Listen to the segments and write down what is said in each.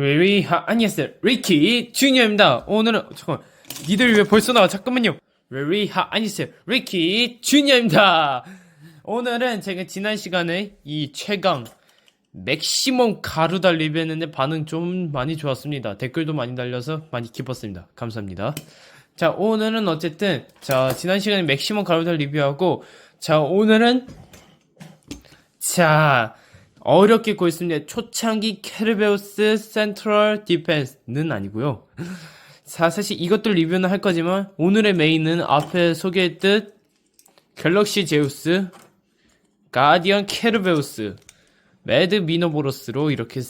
웨리 하 안녕하세요 리키 주니어입니다. 오늘은 잠깐 니들 왜 벌써 나와? 잠깐만요. 웨리 하 안녕하세요 리키 주니어입니다. 오늘은 제가 지난 시간에 이 최강 맥시멈 가루다 리뷰했는데 반응 좀 많이 좋았습니다. 댓글도 많이 달려서 많이 기뻤습니다. 감사합니다. 자 오늘은 어쨌든 자 지난 시간에 맥시멈 가루다 리뷰하고 자 오늘은 자 어렵게 고 있습니다. 초창기 캐르베우스 센트럴 디펜스는 아니고요. 자, 사실 이것들 리뷰는 할 거지만 오늘의 메인은 앞에 소개했듯 갤럭시 제우스, 가디언 캐르베우스, 매드 미노보로스로 이렇게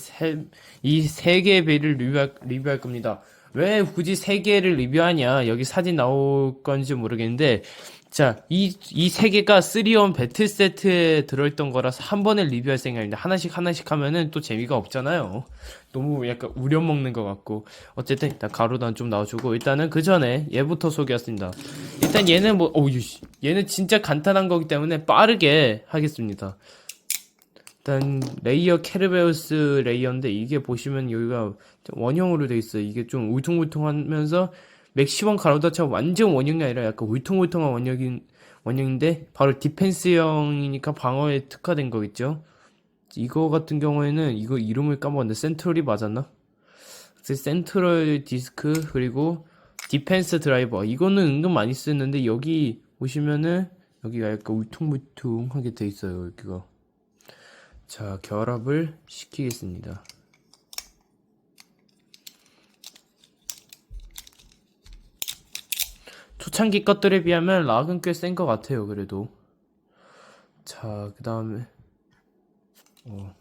이 세 개의 배를 리뷰할, 리뷰할 겁니다. 왜 굳이 세 개를 리뷰하냐? 여기 사진 나올 건지 모르겠는데 자, 이, 이 세 개가 3온 배틀 세트에 들어있던 거라서 한 번에 리뷰할 생각인데, 하나씩 하나씩 하면은 또 재미가 없잖아요. 너무 약간 우려먹는 것 같고. 어쨌든, 일단 가로단 좀 나와주고, 일단은 그 전에 얘부터 소개했습니다. 일단 얘는 뭐, 어우, 얘는 진짜 간단한 거기 때문에 빠르게 하겠습니다. 일단, 레이어 캐르베우스 레이어인데, 이게 보시면 여기가 원형으로 돼 있어요. 이게 좀 울퉁불퉁하면서, 맥시멈 가로다처럼 완전 원형이 아니라 약간 울퉁불퉁한 원형인, 원형인데 바로 디펜스형이니까 방어에 특화된 거겠죠. 이거 같은 경우에는 이거 이름을 까먹었는데 센트럴이 맞았나? 센트럴 디스크 그리고 디펜스 드라이버 이거는 은근 많이 쓰는데 여기 보시면은 여기가 약간 울퉁불퉁하게 돼 있어요 여기가 자 결합을 시키겠습니다 초창기 것들에 비하면 락은 꽤 센 것 같아요, 그래도. 자, 그 다음에. 어.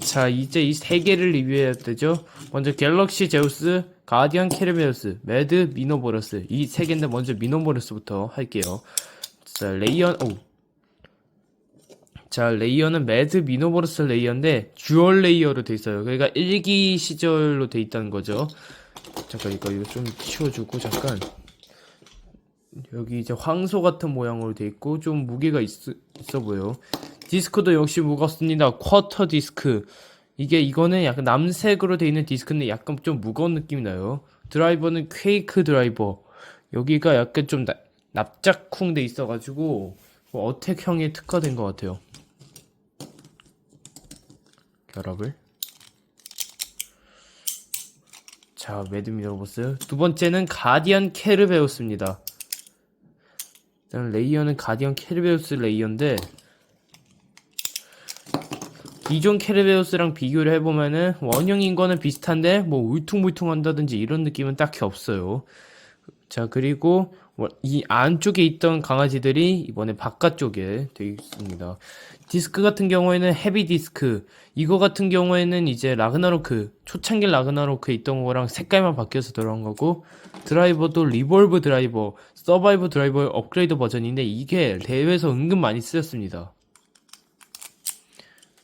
자, 이제 이 세 개를 리뷰해야 되죠. 먼저 갤럭시 제우스, 가디언 캐르베우스, 매드 미노보러스. 이 세 개인데 먼저 미노보러스부터 할게요. 자, 레이언, 오. 자, 레이어는 매드 미노보러스 레이어인데, 듀얼 레이어로 돼 있어요. 그러니까 1기 시절로 돼 있다는 거죠. 잠깐, 이거, 이거 좀 치워주고, 잠깐. 여기 이제 황소 같은 모양으로 돼 있고 좀 무게가 있, 있어 보여. 디스크도 역시 무겁습니다. 쿼터 디스크. 이게 이거는 약간 남색으로 돼 있는 디스크인데 약간 좀 무거운 느낌이 나요. 드라이버는 퀘이크 드라이버. 여기가 약간 좀 나, 납작쿵 돼 있어가지고 뭐 어택형에 특화된 것 같아요. 결합을. 자, 매드미 로보스. 두 번째는 가디언 캐르베우스입니다. 일단 레이어는 가디언 캐르베우스 레이어인데 기존 캐르베우스랑 비교를 해보면은 원형인 거는 비슷한데 뭐 울퉁불퉁한다든지 이런 느낌은 딱히 없어요. 자 그리고 이 안쪽에 있던 강아지들이 이번에 바깥쪽에 되어 있습니다. 디스크 같은 경우에는 헤비 디스크 이거 같은 경우에는 이제 라그나로크 초창기 라그나로크에 있던 거랑 색깔만 바뀌어서 들어간 거고 드라이버도 리볼브 드라이버 서바이브 드라이버의 업그레이드 버전인데 이게 대회에서 은근 많이 쓰였습니다.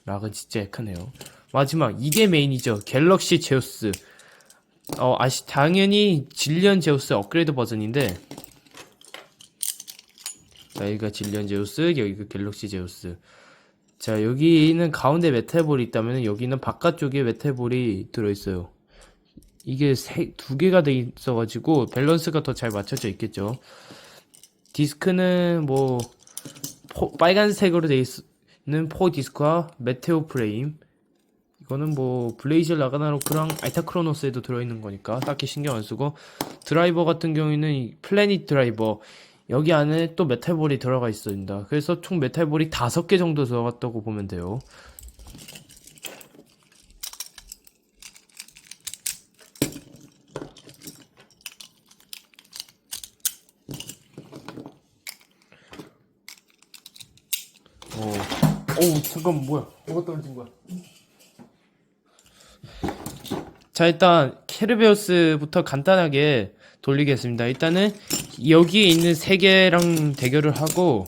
락은 진짜 약하네요. 마지막 이게 메인이죠. 갤럭시 제우스. 어 아시 당연히 질리언 제우스 업그레이드 버전인데 여기가 질리언 제우스 여기가 갤럭시 제우스. 자 여기는 가운데 메탈볼이 있다면 여기는 바깥쪽에 메탈볼이 들어있어요. 이게 세, 두 개가 돼 있어가지고 밸런스가 더 잘 맞춰져 있겠죠. 디스크는 뭐 포, 빨간색으로 돼 있는 포 디스크와 메테오 프레임. 이거는 뭐 블레이즈 라가나로크랑 알타 크로노스에도 들어있는 거니까 딱히 신경 안 쓰고 드라이버 같은 경우에는 플래닛 드라이버 여기 안에 또 메탈볼이 들어가 있습니다. 그래서 총 메탈볼이 다섯 개 정도 들어갔다고 보면 돼요. 오, 오, 잠깐 뭐야? 뭐가 떨어진 거야? 자, 일단 캐르베우스부터 간단하게 돌리겠습니다. 일단은 여기에 있는 세 개랑 대결을 하고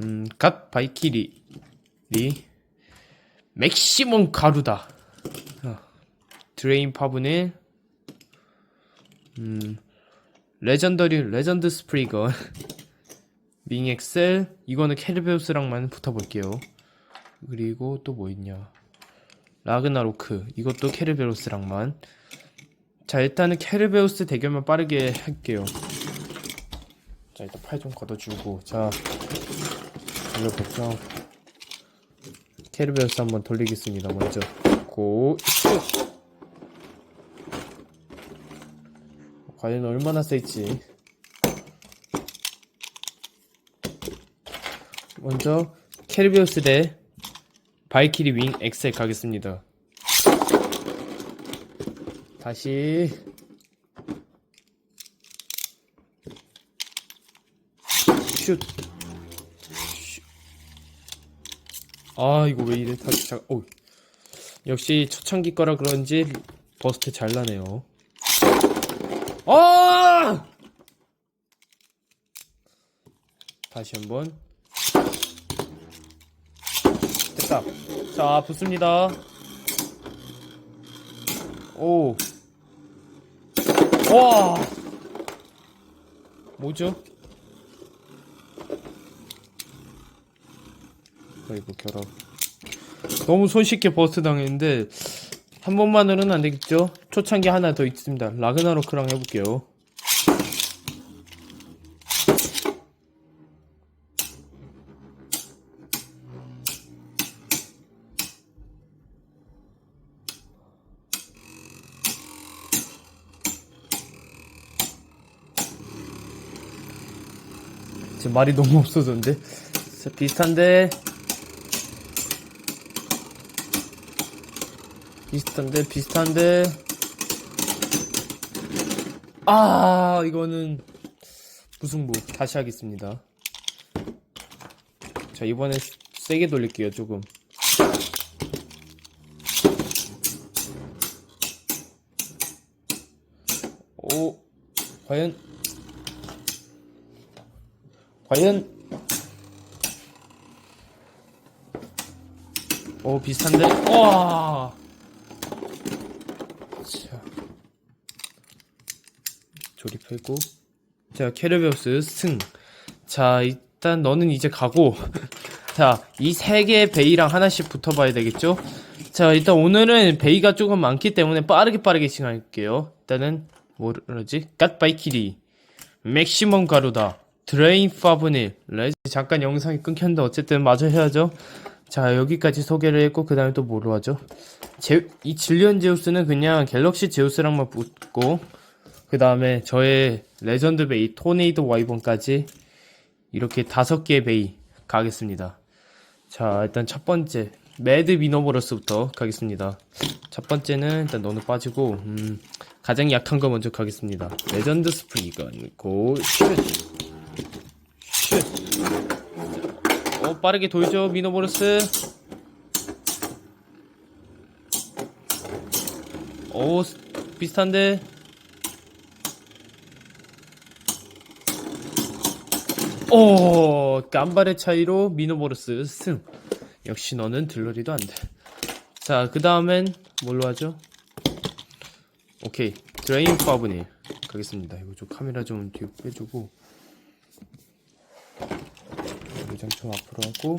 음, 갓 바이키리 리 맥시멈 가루다. 어, 드레인 파브넬 음, 레전더리 레전드 스프리건 밍 엑셀 이거는 캐르베우스랑만 붙어볼게요. 그리고 또 뭐 있냐? 라그나로크 이것도 케르베로스랑만. 자 일단은 케르베로스 대결만 빠르게 할게요. 자 일단 팔 좀 걷어주고. 자 돌려보죠 케르베로스 한번 돌리겠습니다 먼저. 고 슛! 과연 얼마나 셀지. 먼저 케르베오스 대 바이키리 윙 엑셀 가겠습니다. 다시 슛. 슛. 아 이거 왜 이래 다시 자. 오. 역시 초창기 거라 그런지 버스트 잘 나네요. 아! 다시 한번 됐다. 자, 붙습니다. 오. 와. 뭐죠? 아이고, 결합. 너무 손쉽게 버스 당했는데, 한 번만으로는 안 되겠죠? 초창기 하나 더 있습니다. 라그나로크랑 해볼게요. 말이 너무 없어졌는데? 자, 비슷한데. 비슷한데 비슷한데. 아 이거는 무승부. 다시 하겠습니다. 자 이번에 세게 돌릴게요 조금. 오 과연 과연 오 비슷한데? 와. 자. 조립하고. 자 캐르베우스 승 자 일단 너는 이제 가고. 자 이 세 개의 베이랑 하나씩 붙어 봐야 되겠죠? 자 일단 오늘은 베이가 조금 많기 때문에 빠르게 빠르게 진행할게요. 일단은 뭐라지? 갓바이키리. 맥시멈 가루다 드레인 파브닐 레지 잠깐 영상이 끊겼는데 어쨌든 마저 해야죠. 자 여기까지 소개를 했고 그 다음에 또 뭐로 하죠? 제, 이 질리언 제우스는 그냥 갤럭시 제우스랑만 붙고 그 다음에 저의 레전드 베이 토네이도 와이번까지 이렇게 다섯 개의 베이 가겠습니다. 자 일단 첫 번째 매드 미노버러스부터 가겠습니다. 첫 번째는 일단 너는 빠지고 음, 가장 약한 거 먼저 가겠습니다. 레전드 스프리건 고 슛 슛. 어, 빠르게 돌죠, 미노보르스. 오, 스- 비슷한데. 오, 깜발의 차이로 미노보르스 승. 역시 너는 들러리도 안 돼. 자, 그 다음엔 뭘로 하죠? 오케이. 드레인 파브니 가겠습니다. 이거 좀 카메라 좀 뒤로 빼주고. 좀 앞으로 하고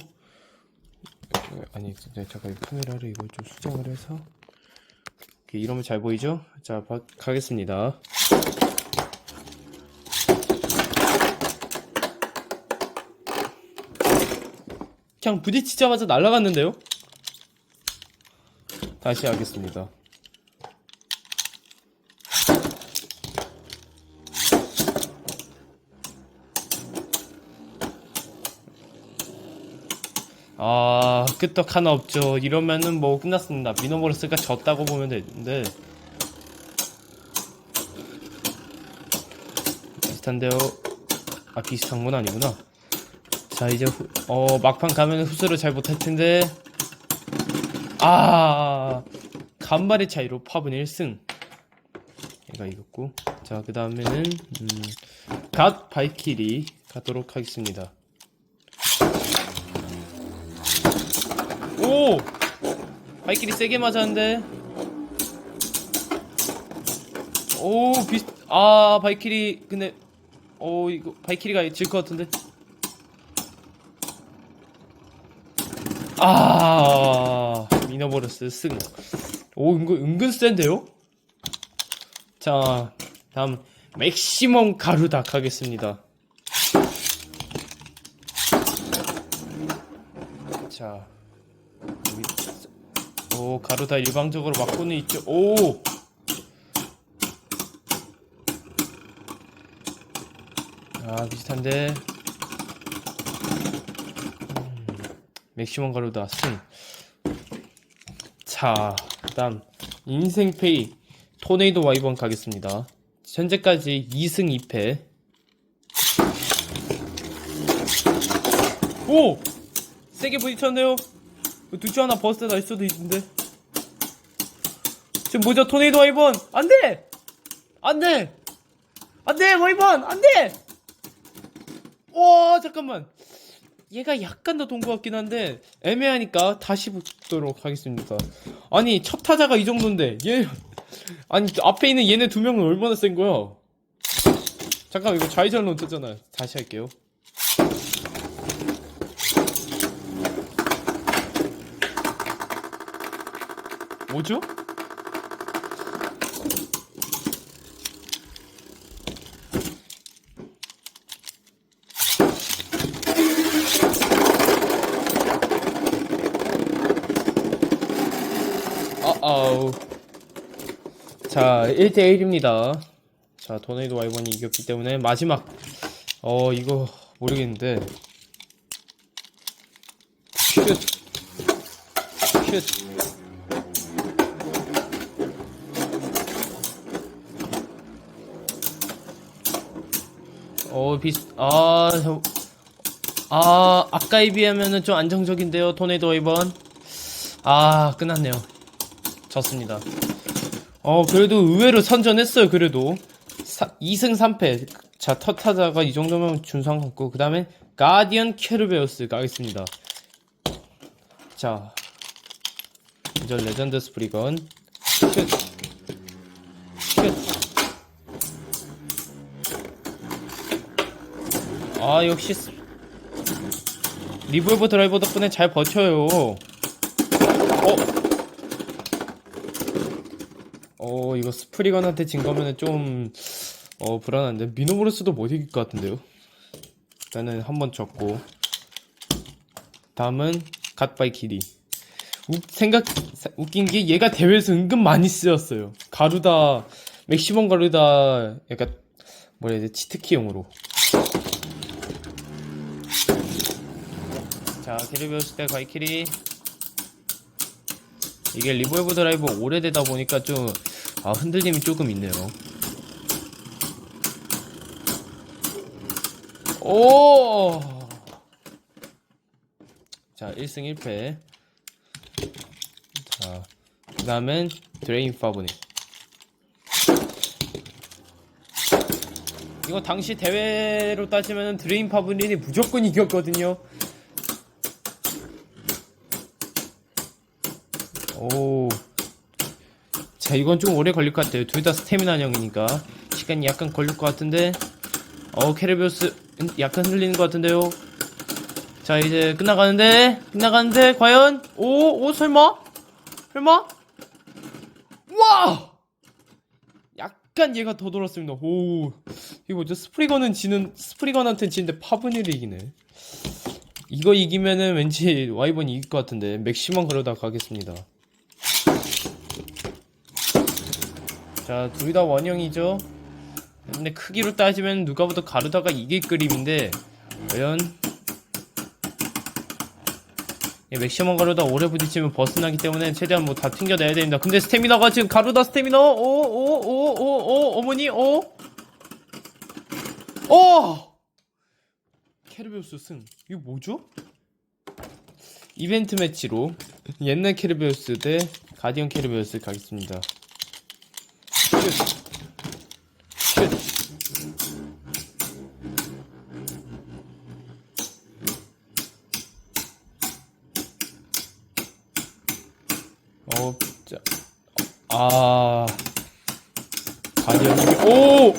어, 아니 네, 잠깐 이 카메라를 이걸 좀 수정을 해서 이러면 잘 보이죠? 자 바, 가겠습니다 그냥 부딪히자마자 날아갔는데요? 다시 하겠습니다 아, 끄떡 하나 없죠. 이러면은 뭐 끝났습니다. 미노모르스가 졌다고 보면 되는데. 비슷한데요. 아, 비슷한 건 아니구나. 자, 이제, 후, 어, 막판 가면 후수를 잘 못할 텐데. 아, 간발의 차이로 팝은 1승. 얘가 이겼고. 자, 그 다음에는, 음, 갓 바이키리 가도록 하겠습니다. 오! 바이킬이 세게 맞았는데. 오, 비슷, 아, 바이킬이, 근데, 오, 이거, 바이킬이가 질 것 같은데. 아, 미너버러스 승. 오, 은근, 은근 센데요? 자, 다음, 맥시멈 가루닥 하겠습니다. 자, 오, 가루 다 일방적으로 맞고는 있죠. 오! 아, 비슷한데. 음, 맥시멈 가루다 승. 자, 그다음 인생페이 토네이도 와이번 가겠습니다. 현재까지 2승 2패. 오! 세게 부딪혔네요. 둘중 하나 버스 날 수도 있는데. 지금 뭐죠? 토네이도 와이번! 안 돼! 안 돼! 안 돼! 와이번! 안 돼! 와, 잠깐만. 얘가 약간 더 돈 것 같긴 한데 애매하니까 다시 보도록 하겠습니다. 아니 첫 타자가 이 정도인데 얘 아니 앞에 있는 얘네 두 명은 얼마나 센 거야? 잠깐 이거 좌회전으로 뜨잖아. 다시 할게요. 뭐죠? 어어. 자, 1대1입니다. 자, 도네이도 와이번이 이겼기 때문에 마지막. 어, 이거 모르겠는데. 슛. 슛. 어, 비슷, 아, 저- 아, 아까에 비하면은 좀 안정적인데요, 토네이도 와이번. 아, 끝났네요. 졌습니다. 어, 그래도 의외로 선전했어요, 그래도. 사, 2승 3패. 자, 터타자가 이 정도면 준상 갖고, 그 다음에 가디언 캐르베우스 가겠습니다. 자, 이제 레전드 스프리건. 슛. 아, 역시, 스- 리볼버 드라이버 덕분에 잘 버텨요. 어? 어 이거 스프리건한테 진 거면은 좀어 불안한데? 미노브로스도 못 이길 것 같은데요? 일단은 한 번 졌고. 다음은 갓바이 키리 우, 생각 사- 웃긴 게 얘가 대회에서 은근 많이 쓰였어요. 가루다 맥시멈 가루다 약간 뭐라 해야 돼 치트키용으로 자 캐리비어스 때 가이키리 이게 리볼브 드라이브 오래되다 보니까 좀 아, 흔들림이 조금 있네요. 오! 자, 1승 1패. 자, 그 다음엔 드레인 파브니. 이거 당시 대회로 따지면 드레인 파브린이 무조건 이겼거든요. 자, 이건 좀 오래 걸릴 것 같아요. 둘 다 스태미나형이니까. 시간이 약간 걸릴 것 같은데. 어, 캐리비우스 약간 흔들리는 것 같은데요. 자, 이제 끝나가는데. 끝나가는데, 과연? 오, 오, 설마? 설마? 와! 약간 얘가 더 돌았습니다. 오. 이거 뭐죠? 스프리건은 지는, 스프리건한테는 지는데 파브니를 이기네. 이거 이기면은 왠지 와이번이 이길 것 같은데. 맥시멈 그러다 가겠습니다. 자, 둘 다 원형이죠. 근데 크기로 따지면 누가 보다 가루다가 이길 그림인데 과연 예, 맥시멈 가루다 오래 부딪히면 버스 나기 때문에 최대한 뭐 다 튕겨내야 됩니다. 근데 스태미나가 지금 가루다 스태미나 오오 오 오 오 어머니 오 오! 캐르베우스 승 이거 뭐죠? 이벤트 매치로 옛날 캐르베우스 대 가디언 캐르베우스 가겠습니다. 어, 자, 아, 가디언이 오,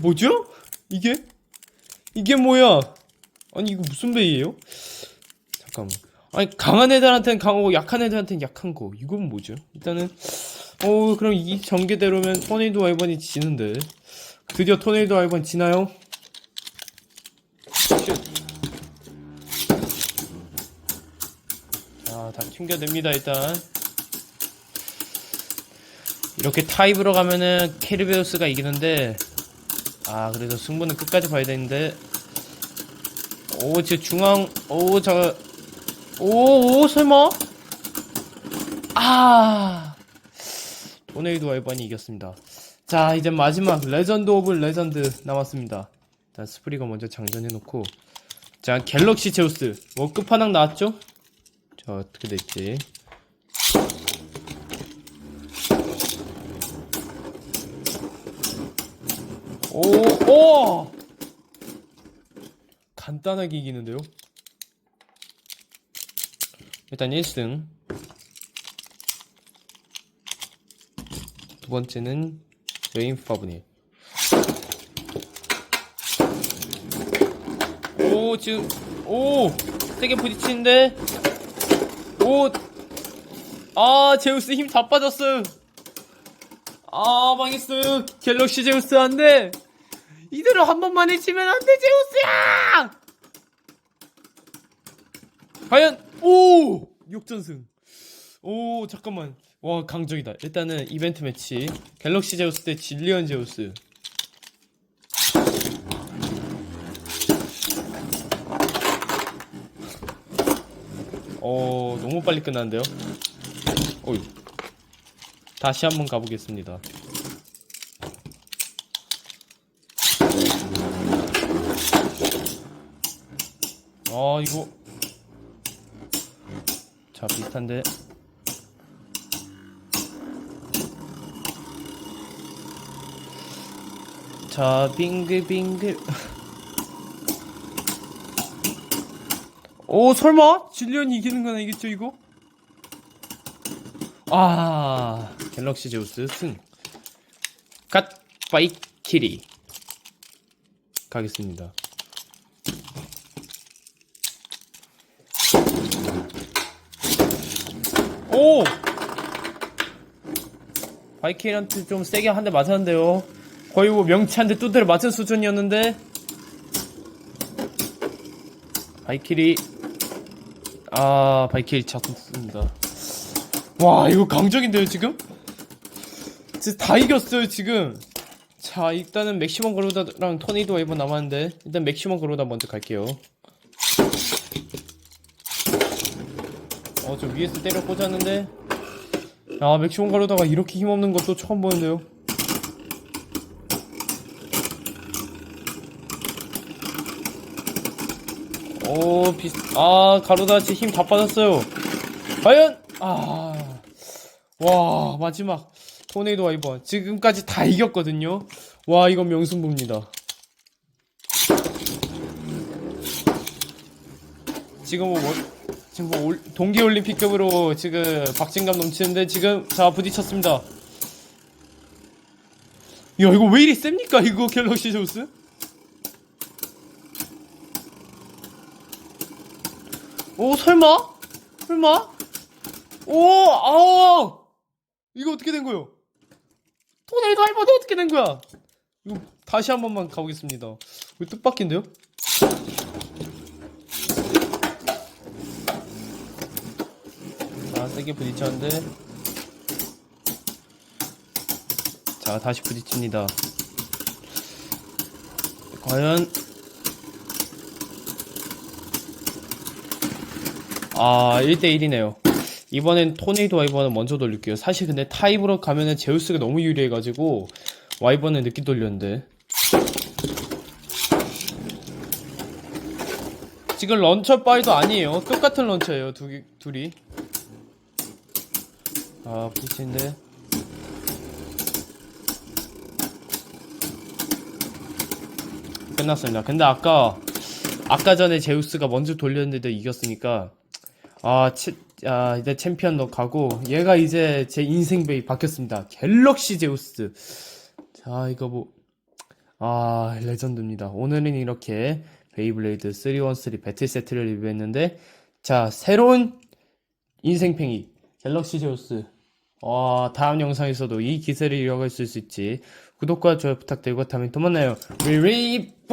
뭐죠? 이게? 이게 뭐야? 아니 이거 무슨 베이예요? 잠깐만. 아니 강한 애들한테는 강하고 약한 애들한테는 약한 거 이건 뭐죠? 일단은 어 그럼 이 전개대로면 토네이도 와이번이 지는데 드디어 토네이도 와이번 지나요? 슛. 자, 다 튕겨냅니다 일단 이렇게 타입으로 가면은 캐리베우스가 이기는데 아 그래도 승부는 끝까지 봐야 되는데 오 지금 중앙 오저 오, 오, 설마? 아, 토네이도 와이번이 이겼습니다. 자, 이제 마지막 레전드 오브 레전드 남았습니다. 일단 스프리가 먼저 장전해놓고, 자, 갤럭시 제우스. 뭐 끝판왕 나왔죠? 자, 어떻게 될지. 오, 오! 간단하게 이기는데요? 일단 1승 번째는 레인 파브니. 오 지금 오 세게 부딪히는데? 오 아 제우스 힘 다 빠졌어요 아 망했어요 갤럭시 제우스 안 돼. 이대로 한 번만에 치면 안 돼 제우스야! 과연 오! 역전승. 오 잠깐만 와 강적이다. 일단은 이벤트 매치. 갤럭시 제우스 대 질리언 제우스. 어 너무 빨리 끝났는데요? 어이 다시 한번 가보겠습니다. 아 이거. 자 비슷한데 자 빙글빙글. 오 설마? 질리언이 이기는 건 아니겠죠 이거? 아 갤럭시 제우스 승 갓 바이키리. 가겠습니다. 오! 바이키한테 좀 세게 한 대 맞았는데요. 거의 뭐 명치 한대 두대를 맞은 수준이었는데. 바이킬이, 아, 바이킬이 잡습니다. 와, 이거 강적인데요, 지금? 진짜 다 이겼어요, 지금. 자, 일단은 맥시멈 거로다랑 토네이도 웨이버 남았는데, 일단 맥시멈 거로다 먼저 갈게요. 어, 저 위에서 때려 꽂았는데. 아, 맥시멈 가려다가 이렇게 힘없는 것도 처음 보는데요. 오, 비, 아, 가로다치 힘 다 빠졌어요. 과연, 아, 와, 마지막. 토네이도 와이번. 지금까지 다 이겼거든요. 와, 이건 명승부입니다. 지금 뭐, 지금 뭐 올- 동계올림픽급으로 지금 박진감 넘치는데 지금 자 부딪혔습니다. 야 이거 왜 이리 셉니까 이거 갤럭시 조스? 오 설마? 설마? 오 아우 이거 어떻게 된 거요? 토네이도 할머니 어떻게 된 거야? 이거 다시 한 번만 가보겠습니다. 이거 뜻밖인데요? 자, 세게 부딪혔는데. 자, 다시 부딪힙니다. 과연. 아, 1대1이네요. 이번엔 토네이도 와이번을 먼저 돌릴게요. 사실 근데 타입으로 가면은 제우스가 너무 유리해가지고, 와이번을 늦게 돌렸는데. 지금 런처 바이도 아니에요. 똑같은 런처예요, 두, 개- 둘이. 아, 부딪히는데. 끝났습니다. 근데 아까, 아까 전에 제우스가 먼저 돌렸는데도 이겼으니까, 아, 치, 아, 이제 챔피언 너 가고, 얘가 이제 제 인생 베이 바뀌었습니다. 갤럭시 제우스. 자, 이거 뭐, 아, 레전드입니다. 오늘은 이렇게 베이블레이드 313 배틀 세트를 리뷰했는데, 자, 새로운 인생팽이 갤럭시 제우스. 와, 다음 영상에서도 이 기세를 이어갈 수 있을지 구독과 좋아요 부탁드리고 다음에 또 만나요. 리리빠!